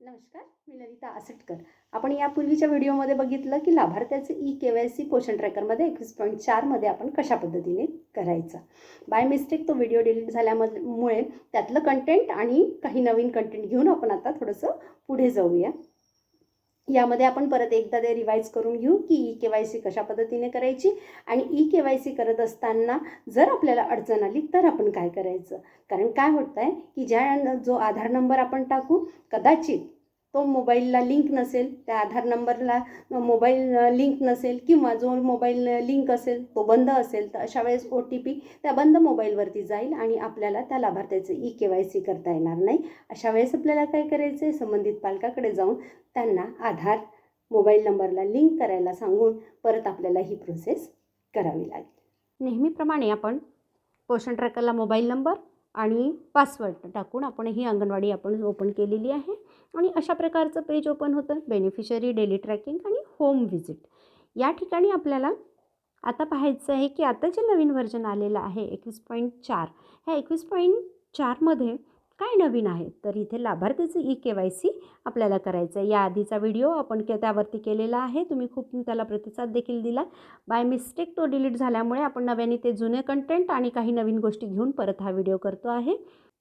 नमस्कार मी ललिता आसटकर. आपण यापूर्वीच्या व्हिडिओमध्ये बघितलं की लाभार्थ्याचं E K Y C Poshan ट्रॅकरमध्ये एकवीस पॉईंट चारमध्ये आपण कशा पद्धतीने करायचं. बाय मिस्टेक तो व्हिडिओ डिलीट झाल्यामुळे त्यातलं कंटेंट आणि काही नवीन कंटेंट घेऊन आपण आता थोडंसं पुढे जाऊया. यामध्ये आपण परत एकदा ते रिवाईज करून घेऊ की ई के वाय सी कशा पद्धतीने करायची आणि ई के वाय सी करत असताना जर आपल्याला अडचण आली तर आपण काय करायचं? कारण काय होतं आहे की ज्या जो आधार नंबर आपण टाकू कदाचित तो मोबाईलला लिंक नसेल त्या आधार नंबरला मोबाईल लिंक नसेल किंवा जो मोबाईल लिंक असेल तो बंद असेल तर अशा वेळेस ओ टी पी त्या बंद मोबाईलवरती जाईल आणि आपल्याला त्या लाभार्थ्याचं ई के वाय सी करता येणार नाही. अशा वेळेस आपल्याला काय करायचं आहे संबंधित पालकाकडे जाऊन त्यांना आधार मोबाईल नंबरला लिंक करायला सांगून परत आपल्याला ही प्रोसेस करावी लागेल. नेहमीप्रमाणे आपण पोषण ट्रॅकरला मोबाईल नंबर आणि पासवर्ड टाकून आपण ही अंगणवाडी आपण ओपन केलेली आहे. आणि अशा प्रकारचं पेज ओपन होतं. बेनिफिशरी डेली ट्रॅकिंग आणि होम व्हिजिट या ठिकाणी आपल्याला आता पाहायचं आहे की आता जे नवीन व्हर्जन आलेलं आहे एकवीस पॉईंट चार ह्या एकवीस पॉईंट चारमध्ये काय नवीन आहे? तर इथे लाभार्थीचं ई के वाय सी आपल्याला करायचं आहे. या आधीचा व्हिडिओ आपण के त्यावरती केलेला आहे. तुम्ही खूप त्याला प्रतिसाद देखील दिला. बाय मिस्टेक तो डिलीट झाल्यामुळे आपण नव्याने ते जुने कंटेंट आणि काही नवीन गोष्टी घेऊन परत हा व्हिडिओ करतो आहे.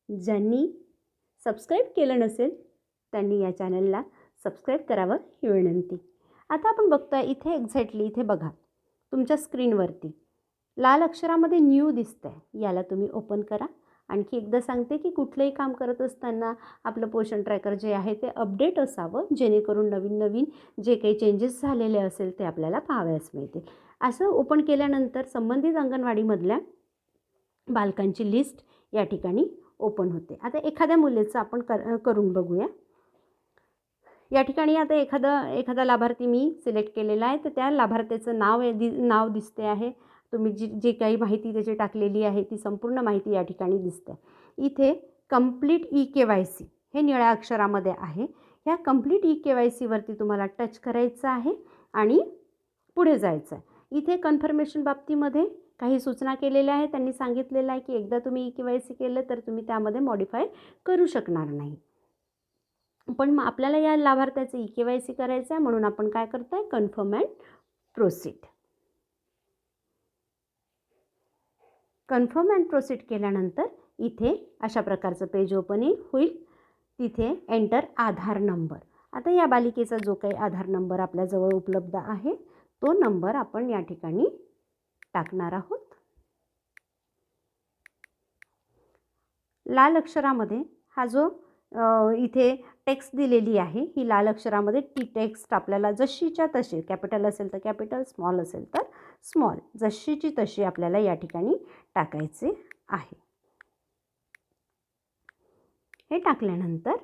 ज्यांनी सबस्क्राईब केलं नसेल त्यांनी या चॅनलला सबस्क्राईब करावं ही विनंती. आता आपण बघतोय इथे एक्झॅक्टली इथे बघा तुमच्या स्क्रीनवरती लाल अक्षरामध्ये न्यू दिसतं आहे याला तुम्ही ओपन करा. आणखी एकदा सांगते की कुठलंही काम करत असताना आपलं पोषण ट्रॅकर जे आहे ते अपडेट असावं जेणेकरून नवीन नवीन जे काही चेंजेस झालेले असेल ते आपल्याला पाहावयास मिळतील. असं ओपन केल्यानंतर संबंधित अंगणवाडीमधल्या बालकांची लिस्ट या ठिकाणी ओपन होते. आता एखाद्या मुलीचं आपण कर करून बघूया. या ठिकाणी आता एखादं एखादा लाभार्थी मी सिलेक्ट केलेला आहे तर त्या लाभार्थ्याचं नाव दि नाव दिसते आहे. तुम्ही जी जी काही माहिती त्याची टाकलेली आहे ती संपूर्ण माहिती या ठिकाणी दिसते. इथे complete E K Y C हे निळ्या अक्षरामध्ये आहे. ह्या कंप्लीट ई के वाय सीवरती तुम्हाला टच करायचं आहे आणि पुढे जायचं आहे. इथे कन्फर्मेशन बाबतीमध्ये काही सूचना केलेल्या आहेत. त्यांनी सांगितलेलं आहे की एकदा तुम्ही ई के वाय सी केलं तर तुम्ही त्यामध्ये मॉडिफाय करू शकणार नाही. पण मग आपल्याला या लाभार्थ्याचं ई के वाय सी करायचं आहे. म्हणून आपण काय करतो आहे confirm and proceed confirm and proceed केल्यानंतर इथे अशा प्रकारचं पेज ओपनिंग होईल. तिथे एंटर आधार नंबर. आता या बालिकेचा जो काही आधार नंबर आपल्याजवळ उपलब्ध आहे तो नंबर आपण या ठिकाणी टाकणार आहोत. लाल अक्षरामध्ये हा जो इथे टेक्स्ट दिलेली आहे. ही लाल अक्षरामध्ये टी टेक्स्ट आपल्याला जशीच्या तशी कॅपिटल असेल तर कॅपिटल स्मॉल असेल तर स्मॉल जशीची तशी आपल्याला या ठिकाणी टाकायचे आहे. हे टाकल्यानंतर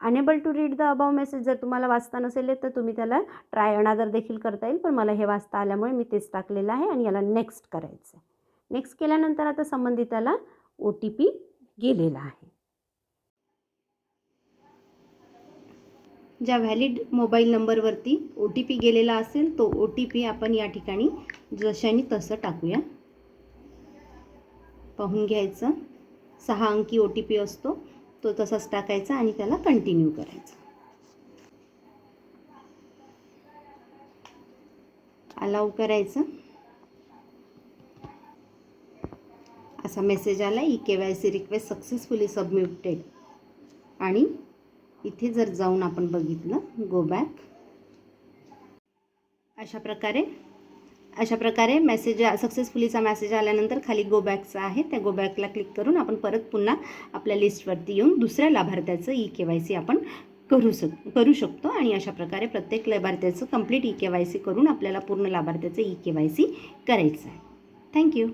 unable to read the above message जर तुम्हाला वाचता नसेल तर तुम्ही त्याला ट्राय अनादर देखील करता येईल पण मला हे वाचता आल्यामुळे मी तेच टाकलेलं आहे आणि याला नेक्स्ट करायचं आहे नेक्स्ट केल्यानंतर आता संबंधिताला ओ टी पी गेलेला आहे. ज्या व्हॅलिड मोबाईल नंबरवरती ओ टी पी गेलेला असेल तो ओ टी पी आपण या ठिकाणी जशाने तसं टाकूया. पाहून घ्यायचं. सहा अंकी ओ टी पी असतो तो तसाच टाकायचा आणि त्याला कंटिन्यू करायचा. अलाव करायचं. असा मेसेज आला E K Y C request successfully submitted आणि इथे जर जाऊन आपण बघितलं गो बॅक अशा प्रकारे अशा प्रकारे मेसेज सक्सेसफुलीचा मेसेज आल्यानंतर खाली गो बॅकचा आहे. त्या गो बॅकला क्लिक करून आपण परत पुन्हा आपल्या लिस्टवरती येऊन दुसऱ्या लाभार्थ्याचं ई के वाय सी आपण करू शक करू शकतो. आणि अशा प्रकारे प्रत्येक लाभार्थ्याचं complete E K Y C करून आपल्याला पूर्ण लाभार्थ्याचं ई के वाय सी करायचं आहे. Thank you